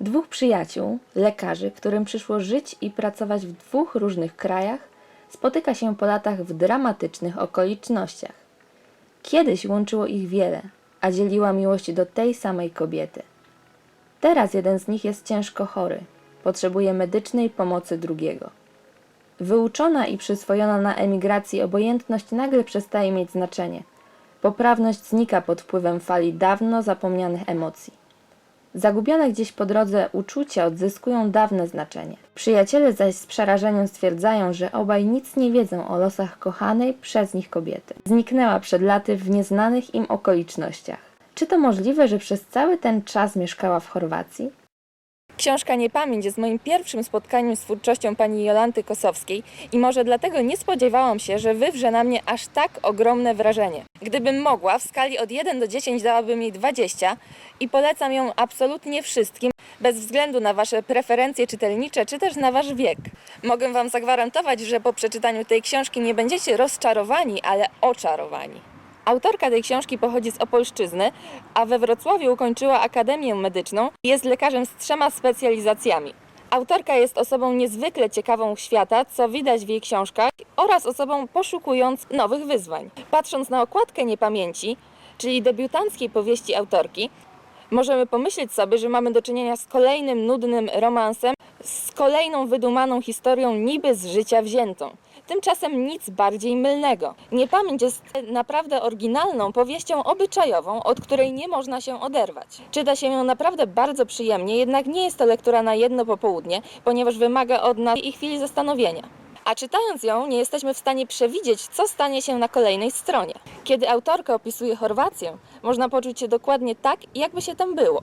Dwóch przyjaciół, lekarzy, którym przyszło żyć i pracować w dwóch różnych krajach, spotyka się po latach w dramatycznych okolicznościach. Kiedyś łączyło ich wiele, a dzieliła miłość do tej samej kobiety. Teraz jeden z nich jest ciężko chory, potrzebuje medycznej pomocy drugiego. Wyuczona i przyswojona na emigracji obojętność nagle przestaje mieć znaczenie. Poprawność znika pod wpływem fali dawno zapomnianych emocji. Zagubione gdzieś po drodze uczucia odzyskują dawne znaczenie. Przyjaciele zaś z przerażeniem stwierdzają, że obaj nic nie wiedzą o losach kochanej przez nich kobiety. Zniknęła przed laty w nieznanych im okolicznościach. Czy to możliwe, że przez cały ten czas mieszkała w Chorwacji? Książka Niepamięć jest moim pierwszym spotkaniem z twórczością pani Jolanty Kosowskiej i może dlatego nie spodziewałam się, że wywrze na mnie aż tak ogromne wrażenie. Gdybym mogła, w skali od 1 do 10 dałabym jej 20 i polecam ją absolutnie wszystkim, bez względu na Wasze preferencje czytelnicze czy też na Wasz wiek. Mogę Wam zagwarantować, że po przeczytaniu tej książki nie będziecie rozczarowani, ale oczarowani. Autorka tej książki pochodzi z Opolszczyzny, a we Wrocławiu ukończyła Akademię Medyczną i jest lekarzem z trzema specjalizacjami. Autorka jest osobą niezwykle ciekawą świata, co widać w jej książkach, oraz osobą poszukując nowych wyzwań. Patrząc na okładkę Niepamięci, czyli debiutanckiej powieści autorki, możemy pomyśleć sobie, że mamy do czynienia z kolejnym nudnym romansem, z kolejną wydumaną historią niby z życia wziętą. Tymczasem nic bardziej mylnego. Niepamięć jest naprawdę oryginalną powieścią obyczajową, od której nie można się oderwać. Czyta się ją naprawdę bardzo przyjemnie, jednak nie jest to lektura na jedno popołudnie, ponieważ wymaga od nas i chwili zastanowienia. A czytając ją, nie jesteśmy w stanie przewidzieć, co stanie się na kolejnej stronie. Kiedy autorka opisuje Chorwację, można poczuć się dokładnie tak, jakby się tam było.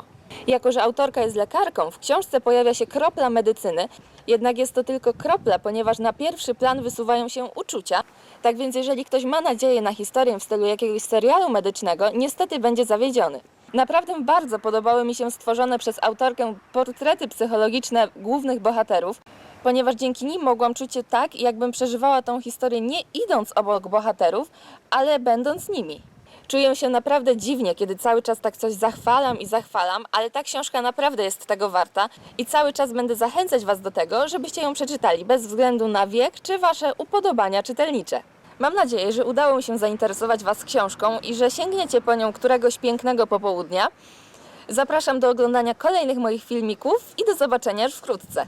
Jako, że autorka jest lekarką, w książce pojawia się kropla medycyny, jednak jest to tylko kropla, ponieważ na pierwszy plan wysuwają się uczucia. Tak więc, jeżeli ktoś ma nadzieję na historię w stylu jakiegoś serialu medycznego, niestety będzie zawiedziony. Naprawdę bardzo podobały mi się stworzone przez autorkę portrety psychologiczne głównych bohaterów, ponieważ dzięki nim mogłam czuć się tak, jakbym przeżywała tą historię nie idąc obok bohaterów, ale będąc nimi. Czuję się naprawdę dziwnie, kiedy cały czas tak coś zachwalam i zachwalam, ale ta książka naprawdę jest tego warta i cały czas będę zachęcać Was do tego, żebyście ją przeczytali, bez względu na wiek czy Wasze upodobania czytelnicze. Mam nadzieję, że udało mi się zainteresować Was książką i że sięgniecie po nią któregoś pięknego popołudnia. Zapraszam do oglądania kolejnych moich filmików i do zobaczenia już wkrótce.